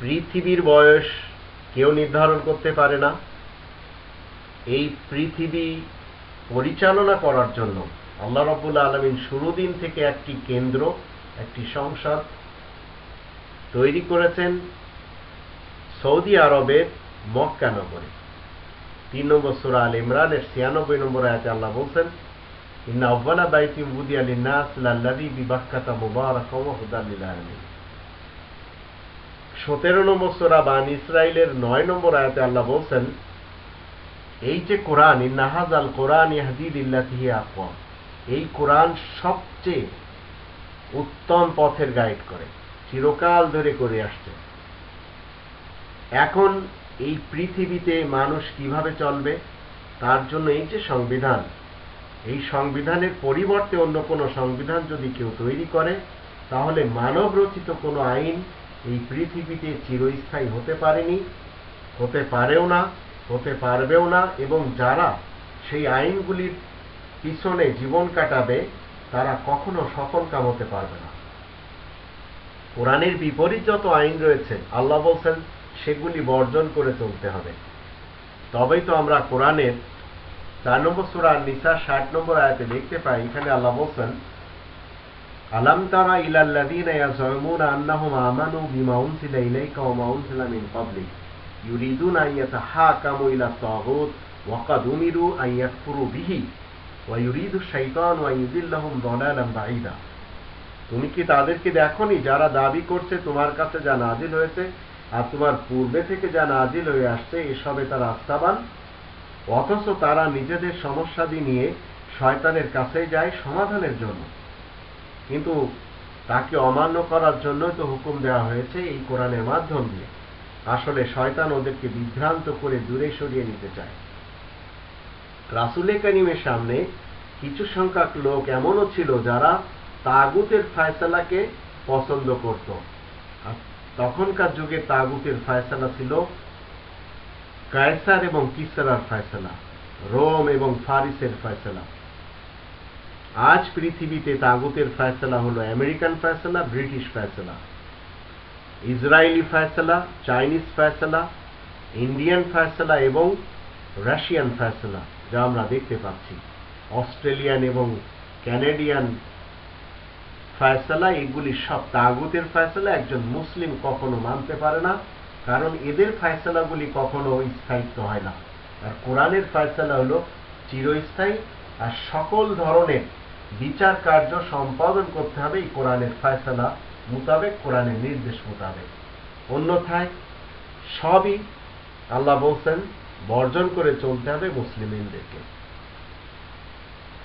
পৃথিবীর বয়স কেউ নির্ধারণ করতে পারে না। এই পৃথিবী পরিচালনা করার জন্য আল্লাহ রব্বুল আলমিন শুরু দিন থেকে একটি কেন্দ্র, একটি সংসদ তৈরি করেছেন সৌদি আরবের মক্কা নগরে। তিন নম্বর সুরা আল ইমরানের ছিয়ানব্বই নম্বর আয়াতে আল্লাহ বলছেন বাইতি উদিয়া লিন্নাস লাল্লাযী বিবাক্কাতা মুবারাকাও ওয়া হুদাল লিল আলামিন 17 নম্বর সূরা বান ইসরাইলের 9 নম্বর আয়াতে আল্লাহ বলছেন, এই যে কোরআন ইন্নাহাজাল কোরআন ইয়াহদি লিল্লাতি হিয়া এই কোরআন সবচেয়ে উত্তম পথের গাইড করে, চিরকাল ধরে করে আসছে। এখন এই পৃথিবীতে মানুষ কীভাবে চলবে, তার জন্য এই যে সংবিধান এই সংবিধানের পরিবর্তে অন্য কোনো সংবিধান যদি কেউ তৈরি করে, তাহলে মানব রচিত কোনো আইন এই পৃথিবীতে চিরস্থায়ী হতে পারেনি, হতে পারেও না, হতে পারবেও না, এবং যারা সেই আইনগুলির পিছনে জীবন কাটাবে, তারা কখনো সফল কাম হতে পারবে না। কোরআনের বিপরীত যত আইন রয়েছে, আল্লাহ বলছেন, সেগুলি বর্জন করে চলতে হবে। তবেই তো আমরা কোরআনের চার নম্বর সুরা নিসা ষাট নম্বর আয়াতে দেখতে পাই, এখানে আল্লাহ বলছেন, আলাম তারা আমানু বিমা উনজিলা ইলাইকা উনজিলা মিন ইলা বিহি তুমি কি তাদেরকে দেখনি যারা দাবি করছে তোমার কাছে যা নাজিল হয়েছে আর তোমার পূর্বে থেকে যা নাজিল হয়ে আসছে, এসবে তারা আস্থাবান? অথচ তারা নিজেদের সমস্যাদি নিয়ে শয়তানের কাছে যায় সমাধানের জন্য। কিন্তু তাকে অমান্য করার জন্যই তো হুকুম দেওয়া হয়েছে এই কোরআনের মাধ্যম দিয়ে। আসলে শয়তান ওদেরকে বিভ্রান্ত করে দূরে সরিয়ে নিতে চায়। রাসুলে কানিমের সামনে কিছু সংখ্যক লোক এমনও ছিল যারা তাগুতের ফায়সালাকে পছন্দ করত। তখনকার যুগে তাগুতের ফায়সালা ছিল কায়সার এবং কিসরার ফয়সলা, রোম এবং ফারিসের ফয়সলা। আজ পৃথিবীতে তাগুতের ফয়সলা হলো আমেরিকান ফয়সলা, ব্রিটিশ ফয়সলা। ইসরায়েলি ফয়সলা, চাইনিজ ফয়সলা, ইন্ডিয়ান ফয়সলা এবং রাশিয়ান ফয়সলা, যা আমরা দেখতে পাচ্ছি। অস্ট্রেলিয়ান এবং ক্যানাডিয়ান ফয়সলা, এগুলি সব তাগুতের ফয়সলা, একজন মুসলিম কখনো মানতে পারে না। কারণ এদের ফায়সালাগুলি কখনো স্থায়িত্ব হয় না। আর কোরআনের ফায়সালা হলো চিরস্থায়ী আর সকল ধরনের বিচার কার্য সম্পাদন করতে হবে এই কোরআনের ফায়সালা মোতাবেক, কোরআনের নির্দেশ মোতাবেক। অন্যথায় সবই আল্লাহ বলছেন বর্জন করে চলতে হবে মুসলিমদেরকে।